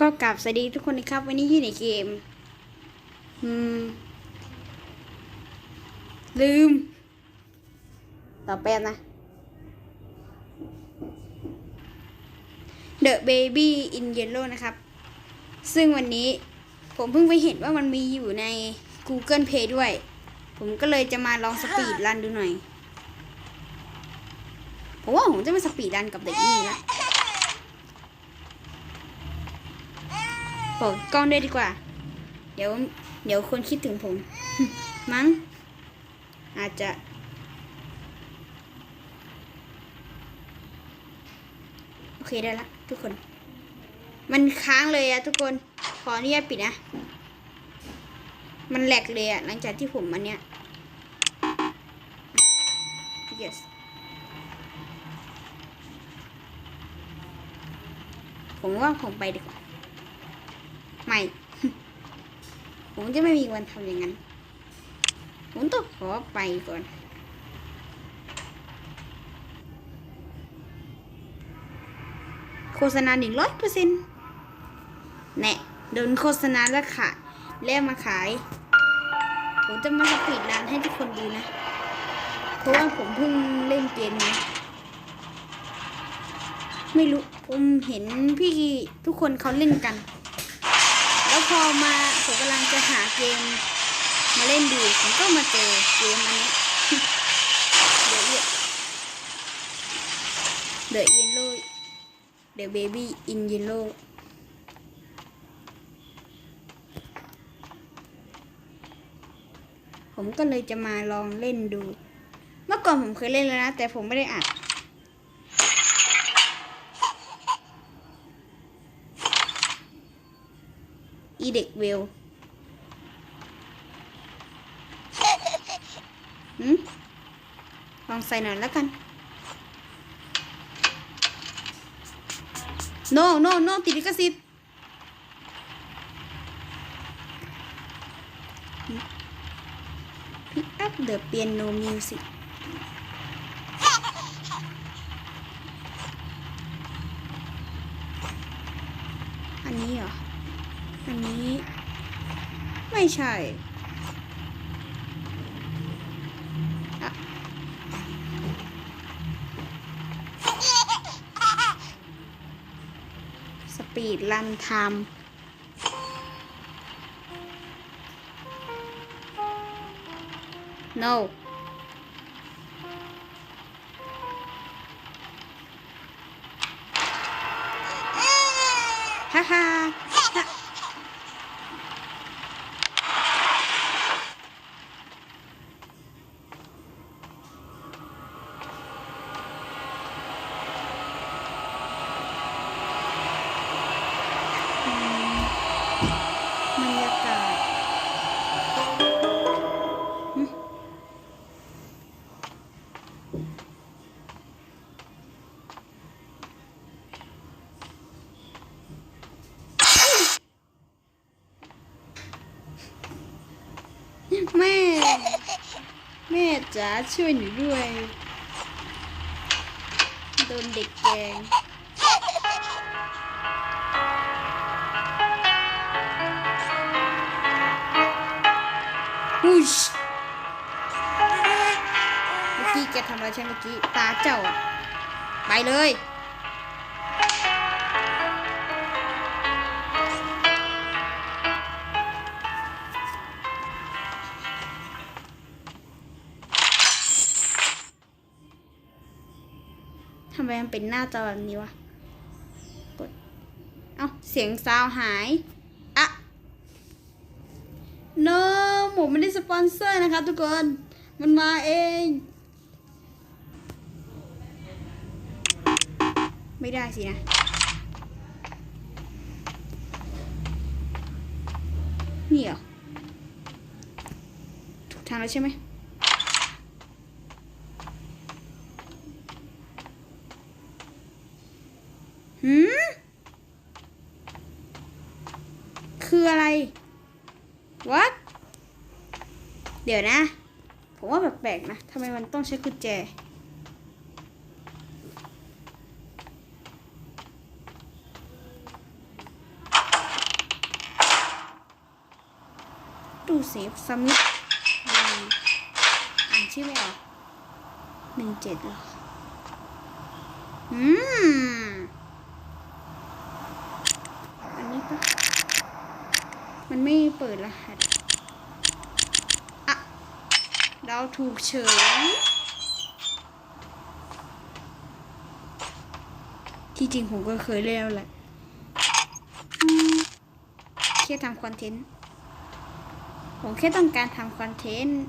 ก็กลับสวัสดีทุกคนนะครับ วันนี้ยู่ในเกม อืม ลืม ต่อแป๊บนะ The Baby in Yellow นะครับ ซึ่งวันนี้ผมเพิ่งไปเห็นว่ามันมีอยู่ใน Google Play ด้วย ผมก็เลยจะมาลองสปีดรันดูหน่อย ผมว่าผมจะมาสปีดรันกับเด็กนี่ละ เปิดกล้องได้วยดีกว่า เดี๋ยว เดี๋ยวคนคิดถึงผม มั้ง อาจจะ โอเคได้ละทุกคน มันค้างเลยอะทุกคน ขออนุญาตปิดนะ มันแหลกเลยอะหลังจากที่ผมอันเนี้ย yes ผมว่าผมไปดีกว่า ไม่ ผมจะไม่มีวันทำอย่างนั้น ผมต้องขอไปก่อนโฆษณาหนึ่งร้อยเปอร์เซ็นต์แน่โดนโฆษณาแล้วขายแล้วมาขาย ผมจะมาสปีดรันให้ทุกคนดูนะ เพราะว่าผมเพิ่งเล่นเกมนี้ไม่รู้ ผมเห็นพี่ทุกคนเขาเล่นกัน อมาผมกำลังจะหาเกมมาเล่นดูผมก็มาเจอเกมอันนี้ เดี๋ยวเดี๋ยวเยลโล่ The Baby in Yellow ผมก็เลยจะมาลองเล่นดู เมื่อก่อนผมเคยเล่นแล้วนะ แต่ผมไม่ได้อัด อีเด็กเวลลองใส่หน่อยแล้วกัน no no no ติดลิขสิทธิ์ Pick up the piano music อันนี้เหรอ อันนี้ ไม่ ใช่ สปีดลันทาม์ no แม่ แม่จ๋าช่วยหนูด้วย โดนเด็กแกงอุชเมื่อกี้แกทำอะไรใช่เมื่อกี้ ตาเจ้าอะไปเลย เป็นหน้าจอแบบนี้วะ กด เอ้า เสียงซาวหาย อะเนอะผมไม่ได้สปอนเซอร์นะคะทุกคน มันมาเอง ไม่ได้สินะ นี่เหรอถูกทางแล้วใช่ไหมืมคืออะไร what เดี๋ยวนะ ผมว่าแปลกๆนะทำไมมันต้องใช้กุญแจ ตู้เซฟซัมมิอ่านชื่อไม่ออกหนึ่งเจ็ดหรอ อืม มันไม่เปิดรหัสอะเราถูกเฉย ที่จริงผมก็เคยเล่นแล้วแหละแค่ทำคอนเทนต์ ผมแค่ต้องการทำคอนเทนต์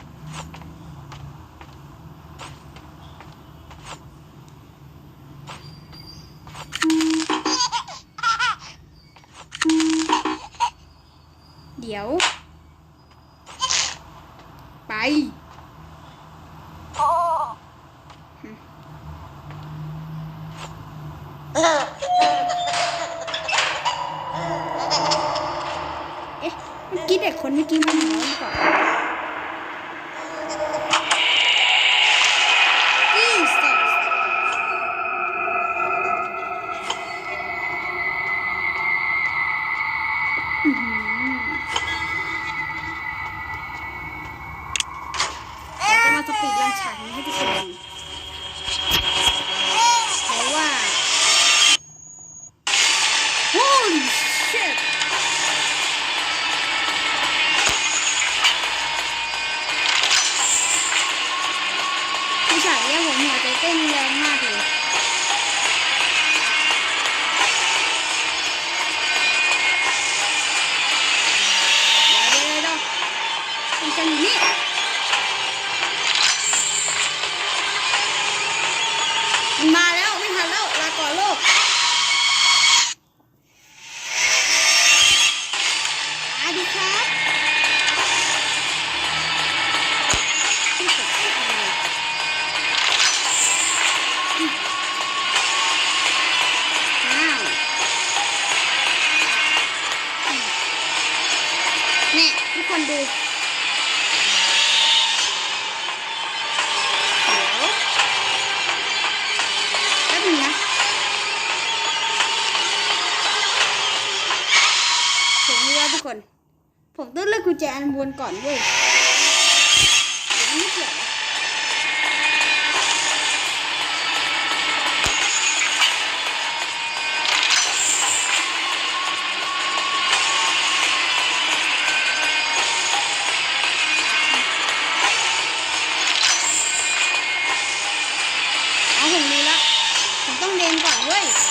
เลงก่อน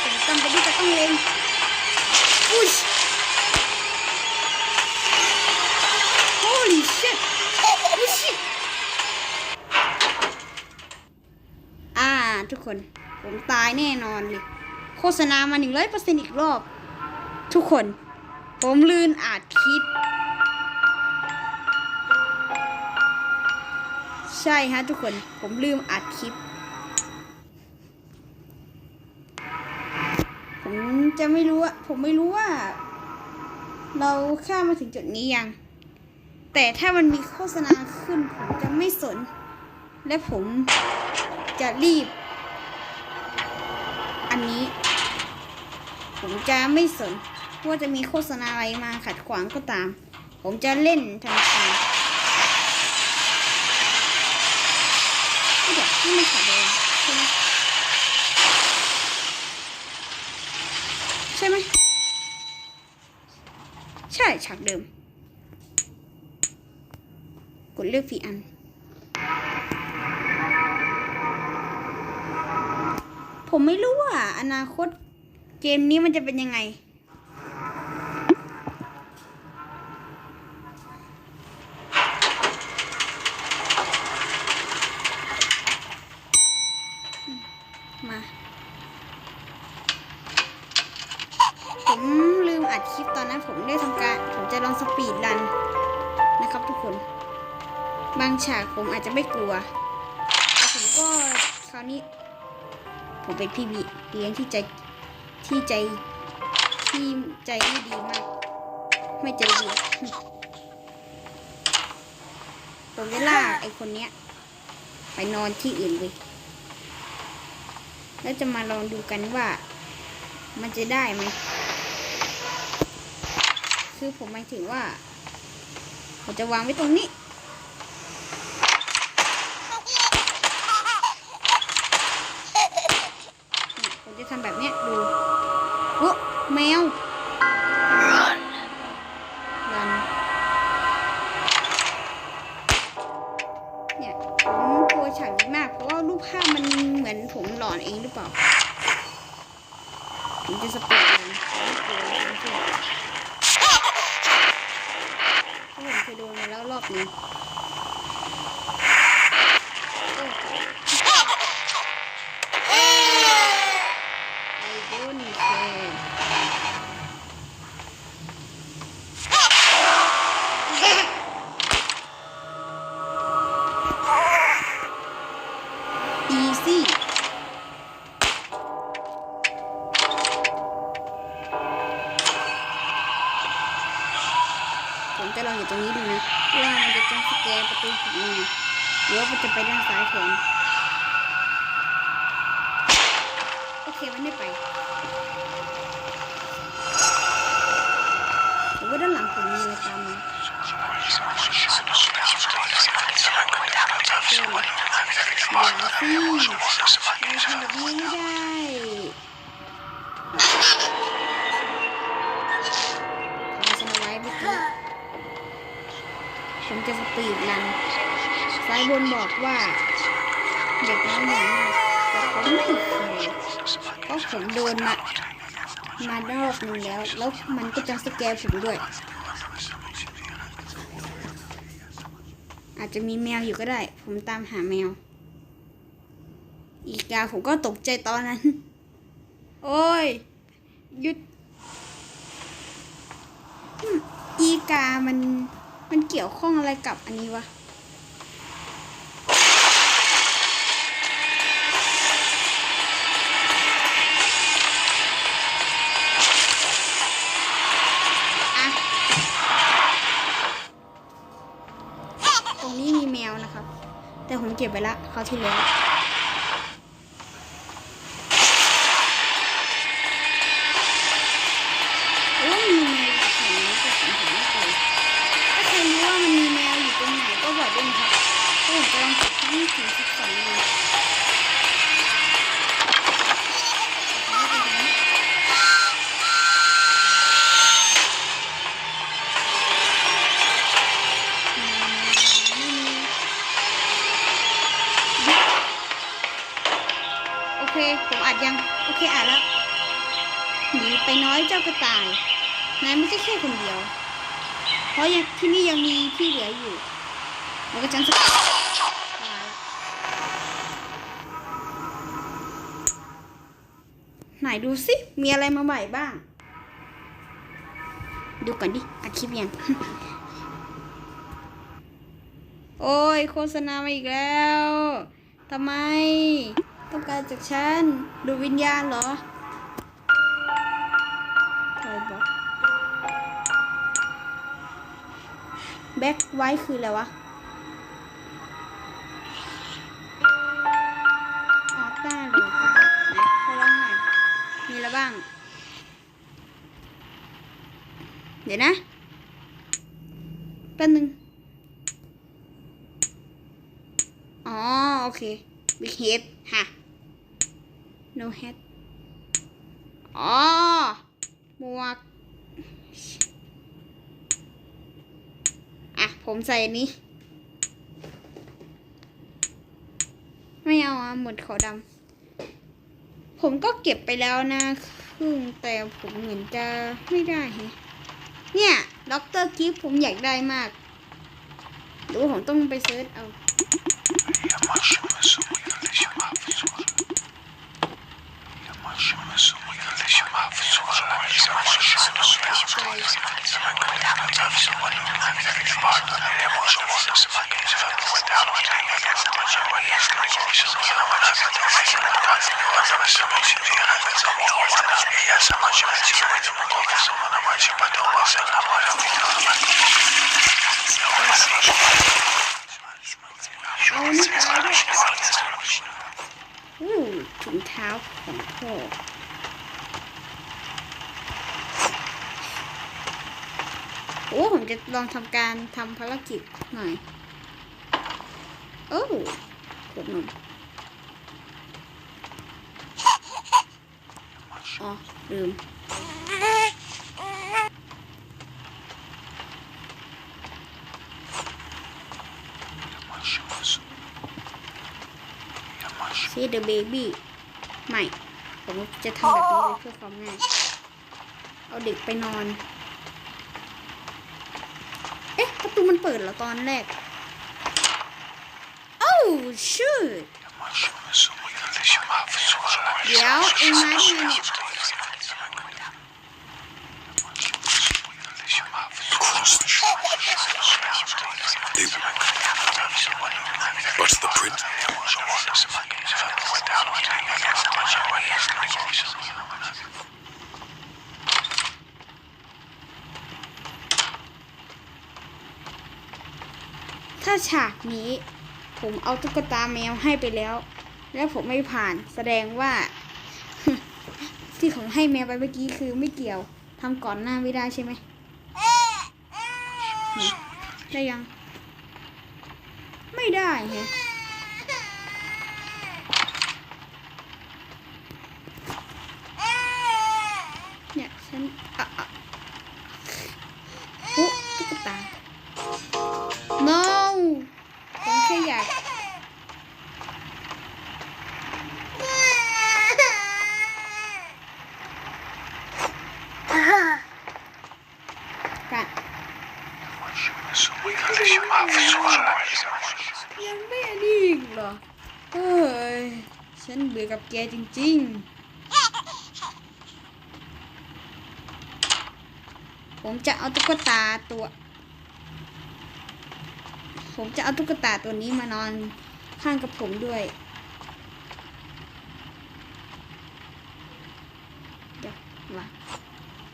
เว้ยจำเป็นที่จะต้องเลงอุ้ย Holy shit! Holy shit! อ่าทุกคน ผมตายแน่นอนเลย โฆษณามาหนึ่งร้อยเปอร์เซ็นต์อีกรอบ ทุกคน ผมลืนอาจคิด ใช่ฮะทุกคน ผมลืมอัดคลิป ผม จะไม่รู้ว่าผมไม่รู้ว่า เราข้ามมาถึงจุดนี้ยัง แต่ถ้ามันมีโฆษณาขึ้น ผมจะไม่สน และผมจะรีบ อันนี้ ผมจะไม่สน ว่าจะมีโฆษณาอะไรมาขัดขวางก็ตาม ผมจะเล่นทันทีเดี๋ยวนี่ไม่ขาดเลยใช่ไหมใช่ไหม ใช่ฉากเดิม กดเลือกฟีอัน ผมไม่รู้ว่าอนาคตเกมนี้มันจะเป็นยังไง ราวนี้ ผมเป็นพี่บีเลี้ยงที่ใจที่ใจที่ใจไม่ดีมาก ไม่ใจดีผมจะล่าไอคนเนี้ย ไปนอนที่อื่นเลยแล้วจะมาลองดูกันว่ามันจะได้ไหม คือผมหมายถึงว่า ผมจะวางไว้ตรงนี้ นี่ผม จะทำแบบเนี้ยดูโอ้แมวรันเนี่ยผมกลัวฉากนี้มาก เพราะว่ารูปภาพมันเหมือนผมหลอนเองหรือเปล่าผมจะสปีดรันไม่กลัวเลยจริงๆเพราะผมเคยโดนมาแล้วรอบหนึง ทำแบบนี้ไม่ได้ทำสนไว้เมื่กี้ผมจะสปีดรันซ้ายบนบอกว่าเด็กน้อยหนึ่งแต่ผมไม่เคยเพราะผมโดนมา มารอบนึงแล้ว แล้วมันก็จะสแกนผมด้วย อาจจะมีแมวอยู่ก็ได้ ผมตามหาแมว อีกาผมก็ตกใจตอนนั้น โอ้ยหยุด อีกามันมันเกี่ยวข้องอะไรกับอันนี้วะตรงนี้มีแมวนะครับ แต่ผมเก็บไปละคราที่แล้ว ไหนดูสิมีอะไรมาใหม่บ้าง ดูก่อนดิอัดคลิปยัง โอ้ยโฆษณามาอีกแล้วทำไม ต้องการจากฉัน ดูวิญญาณเหรอทอยบ็อกแบ็คไว้คืออะไรวะ ดี๋ยวนะแป๊บนึง อ๋อ โอเค Big Head ฮะ No Head อ๋อ หมวก อะ ผมใส่นี้ ไม่เอาอะหมดขาวดำ ผมก็เก็บไปแล้วนะครึ่งแต่ผมเหมือนจะไม่ได้ฮะ เนี่ยด็อกเตอร์กิฟผมอยากได้มากหรือว่าผมต้องไปเซิร์ชเอาเอานี่ไปด้วยอู้ถุงเท้าของพ่อโอ้โอ้ผมจะลองทำการทำภารกิจหน่อย โอ้ขวดนมอ๋อลืม ซีเดอะเบบี้ไม่ ผมจะทำแบบนี้เลยเพื่อความง่าย เอาเด็กไปนอน เอ๊ะ ประตูมันเปิดเหรอตอนแรก โอ้ชูดเดี๋ยวเองมาได้เนี่ย What's the print? ถ้า ฉากนี้ ผมเอาตุ๊กตาแมวให้ไปแล้ว แล้วผมไม่ผ่านแสดงว่า ที่ผมให้แมวไปเมื่อกี้คือไม่เกี่ยวทำก่อนหน้าไม่ได้ใช่ไหมนี่ได้ยัง ไม่ได้ฮะ แกจริง ๆ ผมจะเอาตุ๊กตาตัว ผมจะเอาตุ๊กตาตัวนี้มานอนข้างกับผมด้วย เดี๋ยวมา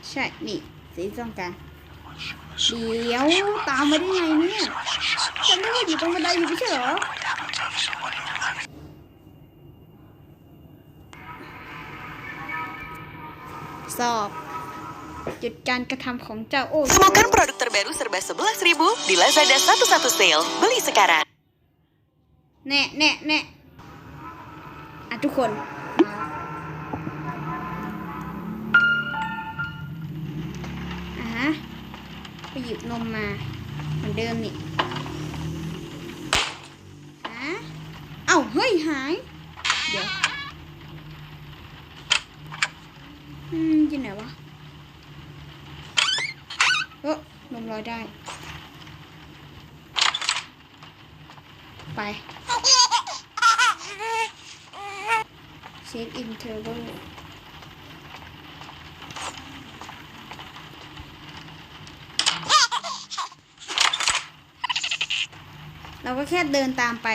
ใช่ นี่ สีส้มกันเดี๋ยวตามมาได้ไงเนี่ยจำได้ว่าอยู่ตรงบันไดอยู่ไม่ใช่เหรอ สอบ หยุดการกระทำของเจ้าโอ้ Temukan produk terbaru serba 11.000 di Lazada 11 Sale. Beli sekarang. แน่แน่แน่อะทุกคนมาอะฮะไปหยิบนมมาเหมือนเดิมนี่ฮะเอ้าเฮ้ยหาย เดี๋ยว อืมอยังไหนวะเออนมลอยได้ ไปเช็คอินเทอร์เบลเราก็แค่เดินตามไป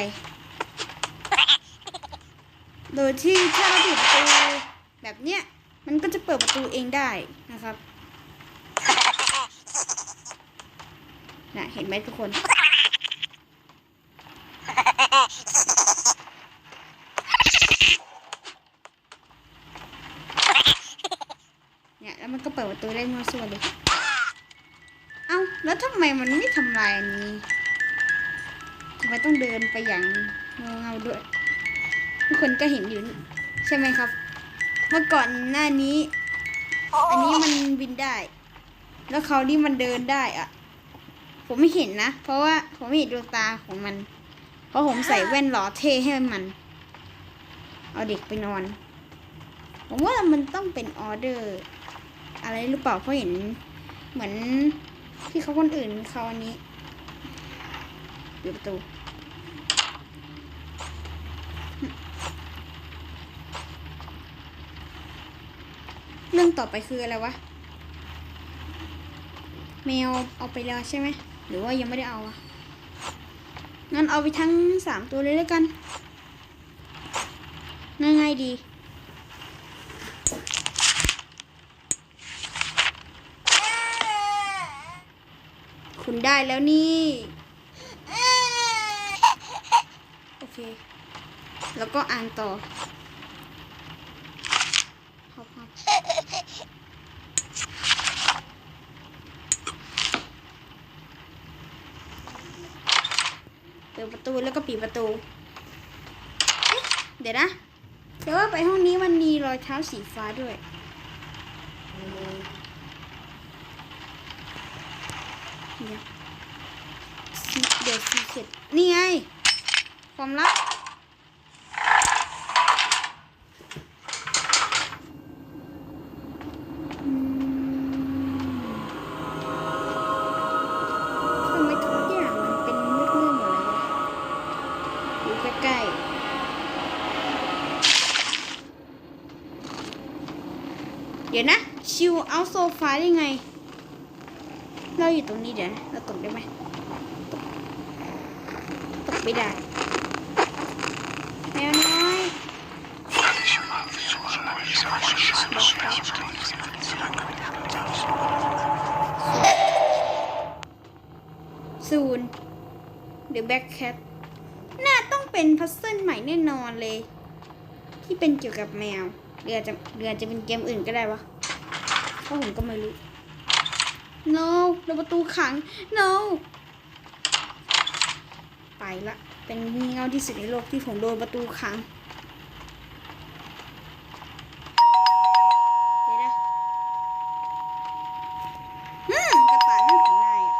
โดยที่ถ้าเราปิดประตูแบบเนี้ย มันก็จะเปิดประตูเองได้นะครับน่ะเห็นไหมทุกคน เนี่ย แล้วมันก็เปิดประตูได้มั่วซั่วเลย เอ้า แล้วทำไมมันไม่ทำลายอันนี้ทำไมต้องเดินไปอย่างเงาเงาๆด้วย ทุกคนก็เห็นอยู่นี่ใช่ไหมครับ เมื่อก่อนหน้านี้ อันนี้มันบินได้ แล้วเขานี่มันเดินได้อะผมไม่เห็นนะ เพราะว่าผมไม่เห็นดวงตาของมัน เพราะผมใส่แว่นหล่อเท่ให้มัน เอาเด็กไปนอน ผมว่ามันต้องเป็นออเดอร์ อะไรหรือเปล่าเพราะเห็นเหมือนที่เขาคนอื่นเขาอันนี้ปิดประตู เรื่องต่อไปคืออะไรวะ แมวเอาไปแล้วใช่ไหม หรือว่ายังไม่ได้เอาอะงั้นเอาไปทั้งสามตัวเลยแล้วกัน ง่ายๆดี คุณได้แล้วนี่ โอเค แล้วก็อ่านต่อฮอบฮอบ ตู แล้วก็ปิดประตู เดี๋ยวนะแต่ว่าไปห้องนี้มันมีรอยเท้าสีฟ้าด้วย เดี๋ยวซีเดี๋ยวซีเข็จนี่ไง ความลับ โซฟาได้ไง เราอยู่ตรงนี้เดี๋ยวนะ เราตกได้ไหมตกตกไม่ได้แมวน้อยศูนย์เดอะแบ็คแคทน่าต้องเป็นพัซเซิลใหม่แน่นอนเลย ที่เป็นเกี่ยวกับแมวเรือจะเรือจะเป็นเกมอื่นก็ได้วะ เพราะผมก็ไม่รู้ no โดนประตูขัง no ไปละ เป็นเงาที่สุดในโลกที่ผมโดนประตูขัง เดี๋ยวนะอืมกระต่ายนั่นของนายอะ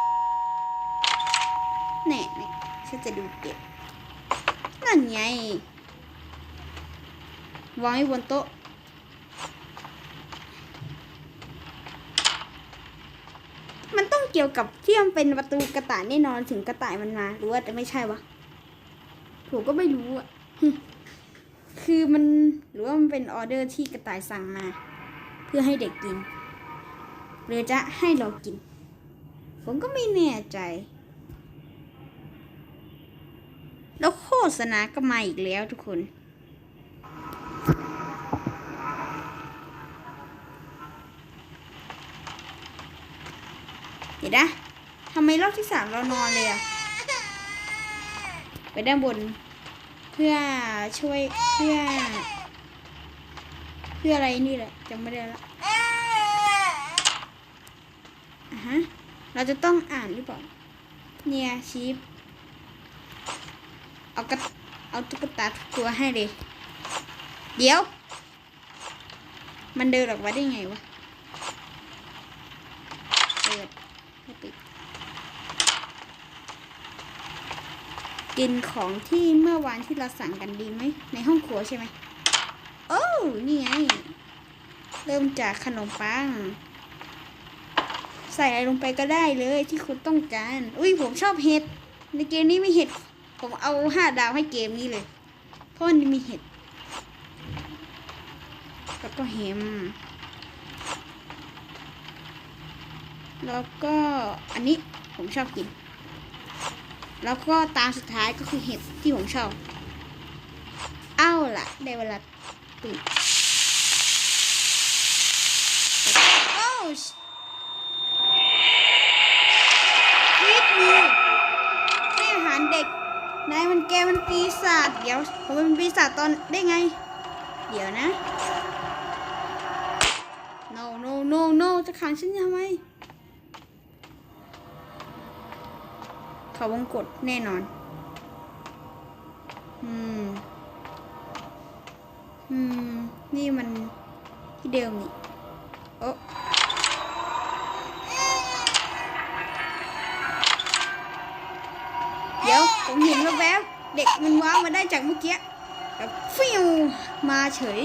แน่แน่ฉันจะดูเก็บ นั่นไง วางไว้บนโต๊ะ มันต้อง เกี่ยวกับที่มันเป็นประตูกระต่ายแน่นอนถึงกระต่ายมันมาหรือว่าจะไม่ใช่วะผมก็ไม่รู้อะคือมันหรือว่ามันเป็นออเดอร์ที่กระต่ายสั่งมา เพื่อให้เด็กกิน หรือจะให้เรากิน ผมก็ไม่แน่ใจ แล้วโฆษณาก็มาอีกแล้วทุกคน เดี๋ยวนะทำไมรอบที่สามเรานอนเลยอะไปด้านบน เพื่อช่วยเพื่อ เพื่ออะไรนี่แหละจำไม่ได้ละอะฮะเราจะต้องอ่านหรือเปล่าเนี่ยชีฟเอากระเอาตุ๊กตาตัวให้เลย เดี๋ยว มันเดินออกมาได้ไงวะ เปิดไม่ปิด กินของที่เมื่อวานที่เราสั่งกันดีไหม ในห้องครัวใช่ไหม โอ้นี่ไง เริ่มจากขนมปัง ใส่อะไรลงไปก็ได้เลยที่คุณต้องการ อุ้ยผมชอบเห็ด ในเกมนี้มีเห็ด ผมเอาห้าดาวให้เกมนี้เลย เพราะมันมีเห็ด แล้วก็เห็มแล้วก็อันนี้ผมชอบกิน แล้วก็ตามสุดท้ายก็คือเห็ดที่ผมชอบ เอ้าล่ะได้เวลาตื่นโอ้ชฟีดมีให้อาหารเด็กนายมันแกมันปีศาจเดี๋ยวผมเป็นปีศาจตอนได้ไง เดี๋ยวนะ no no no no จะขังฉันทำไม เขาวงกดแน่นอน อืม อืม นี่มันที่เดิมนี่ โอ้เดี๋ยว ผมเห็นแวบๆ เด็กมันว้ามาได้จากเมื่อกี้แบบฟิวมาเฉย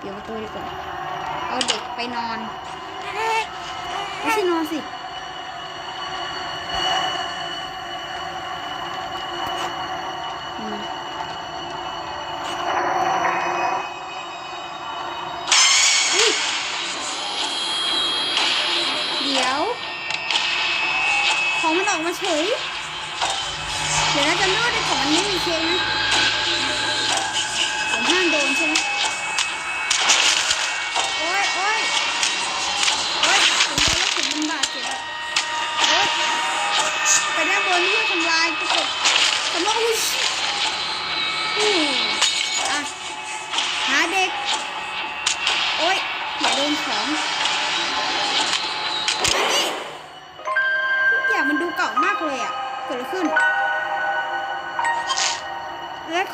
เดี๋ยวประตูดีกว่า เอาเด็กไปนอน ไม่ใช่นอนสิ อืมเฮ้ยเดี๋ยว ข องมันอกมาเฉย เดี๋ยวเราจะนวดในของมันไม่มีเค้กนะผมห้ามโดนใช่ไหมโอ๊ยโอ๊ยโอ๊ยผมโดนแล้วผมมันบาดเจ็บอะโอ๊ยไปด้านบนนี่ทำลายกระจกทำลายอุ้ย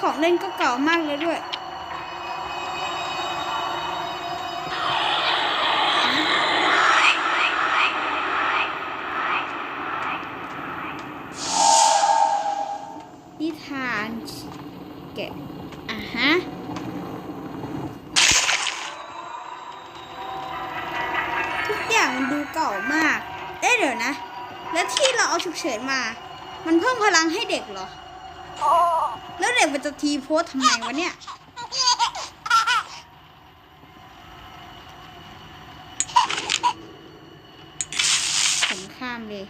ของเล่นก็เก่ามากเลยด้วยนิทานแกะอะฮะทุกอย่างมันดูเก่ามาก เอ๊ะเดี๋ยวนะ แล้วที่เราเอาฉุกเฉินมา มันเพิ่มพลังให้เด็กเหรอ แล้วเด็กมันจะทีโพสทำไมวะเนี่ย ผมข้ามเลย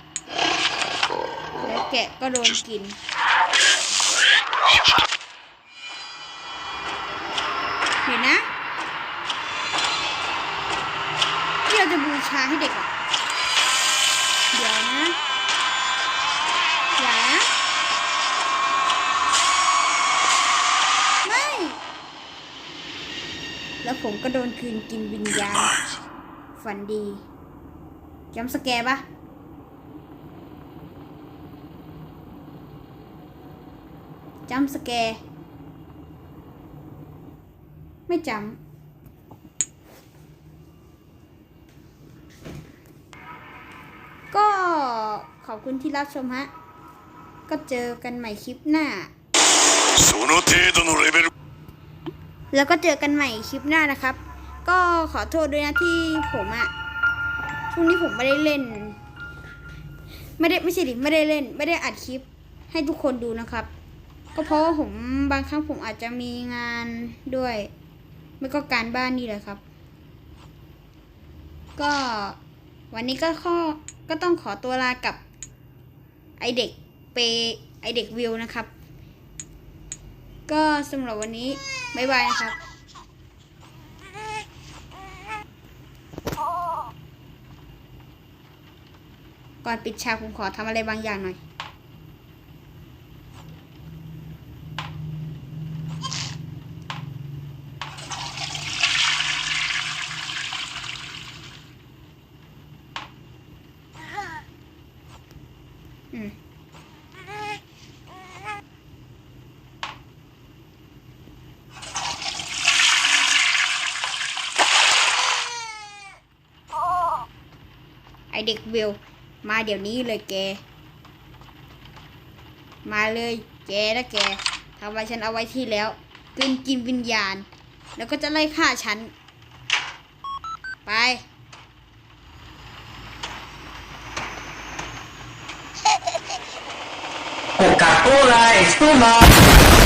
แล้วแกะก็โดนกินเห็นนะที่เราจะบูชาให้เด็กอะ เดี๋ยวนะ อย่านะ ไม่ แล้ว ผมก็โดนคืนกินวิญญาณ ฝันดีจำสแกปะจำสแก ไม่จำก็ขอบคุณที่รับชมฮะ ก็เจอกันใหม่คลิปหน้า แล้วก็เจอกันใหม่คลิปหน้านะครับ ก็ขอโทษด้วยนะที่ผมอะช่วงนี้ผมไม่ได้เล่น ไม่ได้ไม่ใช่ดิไม่ได้เล่น ไม่ได้อัดคลิปให้ทุกคนดูนะครับ ก็เพราะว่าผมบางครั้งผมอาจจะมีงานด้วย ไม่ก็การบ้านนี่แหละครับ ก็วันนี้ก็ข้อก็ต้องขอตัวลากับไอเด็กเปไอเด็กวิวนะครับ ก็สำหรับวันนี้ บ๊ายบายนะครับก่อนปิดฉากผมขอทำอะไรบางอย่างหน่อย อืม ไอ เด็กวิวมาเดี๋ยวนี้เลยแก มาเลยแกนะแกทำไว้ฉันเอาไว้ที่แล้วกินกินวิญญาณ แล้วก็จะไล่ฆ่าฉัน ไป Coca-Cola espuma.